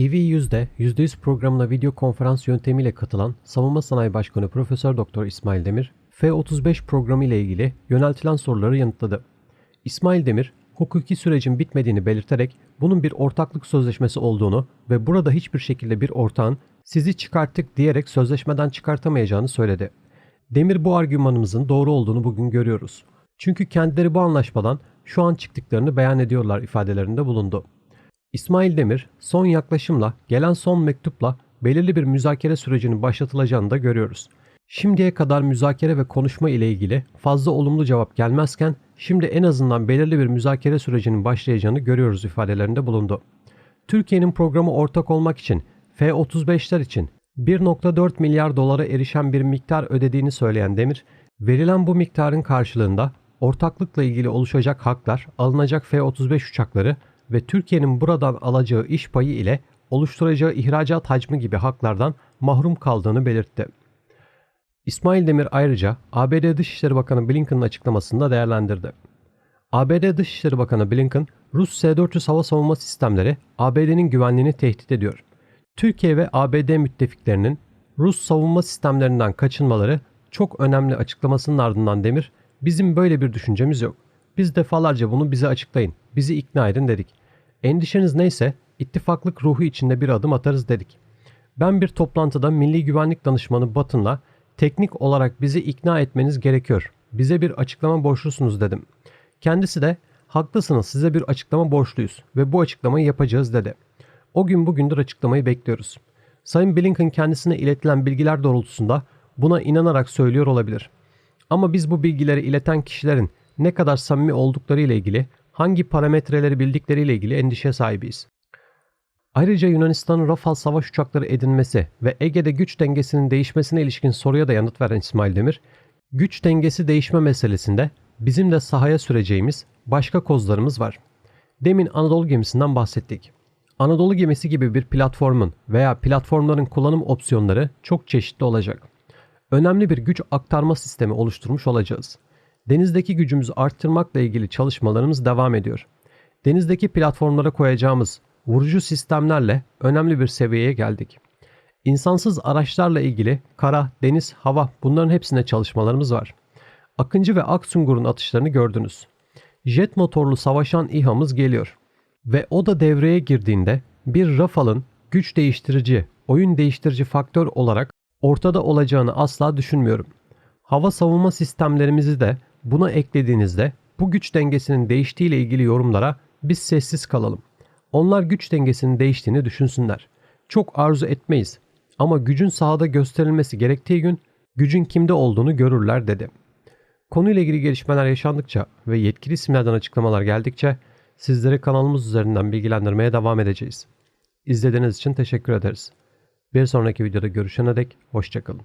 TV100'de %100 programına video konferans yöntemiyle katılan Savunma Sanayi Başkanı Profesör Doktor İsmail Demir, F-35 programı ile ilgili yöneltilen soruları yanıtladı. İsmail Demir, hukuki sürecin bitmediğini belirterek bunun bir ortaklık sözleşmesi olduğunu ve burada hiçbir şekilde bir ortağın sizi çıkarttık diyerek sözleşmeden çıkartamayacağını söyledi. Demir bu argümanımızın doğru olduğunu bugün görüyoruz. Çünkü kendileri bu anlaşmadan şu an çıktıklarını beyan ediyorlar ifadelerinde bulundu. İsmail Demir son yaklaşımla gelen son mektupla belirli bir müzakere sürecinin başlatılacağını da görüyoruz. Şimdiye kadar müzakere ve konuşma ile ilgili fazla olumlu cevap gelmezken şimdi en azından belirli bir müzakere sürecinin başlayacağını görüyoruz ifadelerinde bulundu. Türkiye'nin programı ortak olmak için F-35'ler için 1.4 milyar dolara erişen bir miktar ödediğini söyleyen Demir, verilen bu miktarın karşılığında ortaklıkla ilgili oluşacak haklar, alınacak F-35 uçakları ve Türkiye'nin buradan alacağı iş payı ile oluşturacağı ihracat hacmi gibi haklardan mahrum kaldığını belirtti. İsmail Demir ayrıca ABD Dışişleri Bakanı Blinken'ın açıklamasını da değerlendirdi. ABD Dışişleri Bakanı Blinken, Rus S-400 hava savunma sistemleri ABD'nin güvenliğini tehdit ediyor. Türkiye ve ABD müttefiklerinin Rus savunma sistemlerinden kaçınmaları çok önemli açıklamasının ardından Demir, bizim böyle bir düşüncemiz yok. Biz defalarca bunu bize açıklayın, bizi ikna edin dedik. Endişeniz neyse ittifaklık ruhu içinde bir adım atarız dedik. Ben bir toplantıda Milli Güvenlik Danışmanı Batın'la teknik olarak bizi ikna etmeniz gerekiyor. Bize bir açıklama borçlusunuz dedim. Kendisi de haklısınız size bir açıklama borçluyuz ve bu açıklamayı yapacağız dedi. O gün bugündür açıklamayı bekliyoruz. Sayın Blinken kendisine iletilen bilgiler doğrultusunda buna inanarak söylüyor olabilir. Ama biz bu bilgileri ileten kişilerin ne kadar samimi oldukları ile ilgili, hangi parametreleri bildikleri ile ilgili endişe sahibiyiz. Ayrıca Yunanistan'ın Rafale savaş uçakları edinmesi ve Ege'de güç dengesinin değişmesine ilişkin soruya da yanıt veren İsmail Demir, güç dengesi değişme meselesinde bizim de sahaya süreceğimiz başka kozlarımız var. Demin Anadolu gemisinden bahsettik. Anadolu gemisi gibi bir platformun veya platformların kullanım opsiyonları çok çeşitli olacak. Önemli bir güç aktarma sistemi oluşturmuş olacağız. Denizdeki gücümüzü arttırmakla ilgili çalışmalarımız devam ediyor. Denizdeki platformlara koyacağımız vurucu sistemlerle önemli bir seviyeye geldik. İnsansız araçlarla ilgili kara, deniz, hava bunların hepsine çalışmalarımız var. Akıncı ve Aksungur'un atışlarını gördünüz. Jet motorlu savaşan İHA'mız geliyor. Ve o da devreye girdiğinde bir Rafale'ın güç değiştirici, oyun değiştirici faktör olarak ortada olacağını asla düşünmüyorum. Hava savunma sistemlerimizi de buna eklediğinizde bu güç dengesinin değiştiği ile ilgili yorumlara biz sessiz kalalım. Onlar güç dengesinin değiştiğini düşünsünler. Çok arzu etmeyiz ama gücün sahada gösterilmesi gerektiği gün gücün kimde olduğunu görürler dedi. Konuyla ilgili gelişmeler yaşandıkça ve yetkili isimlerden açıklamalar geldikçe sizleri kanalımız üzerinden bilgilendirmeye devam edeceğiz. İzlediğiniz için teşekkür ederiz. Bir sonraki videoda görüşene dek hoşçakalın.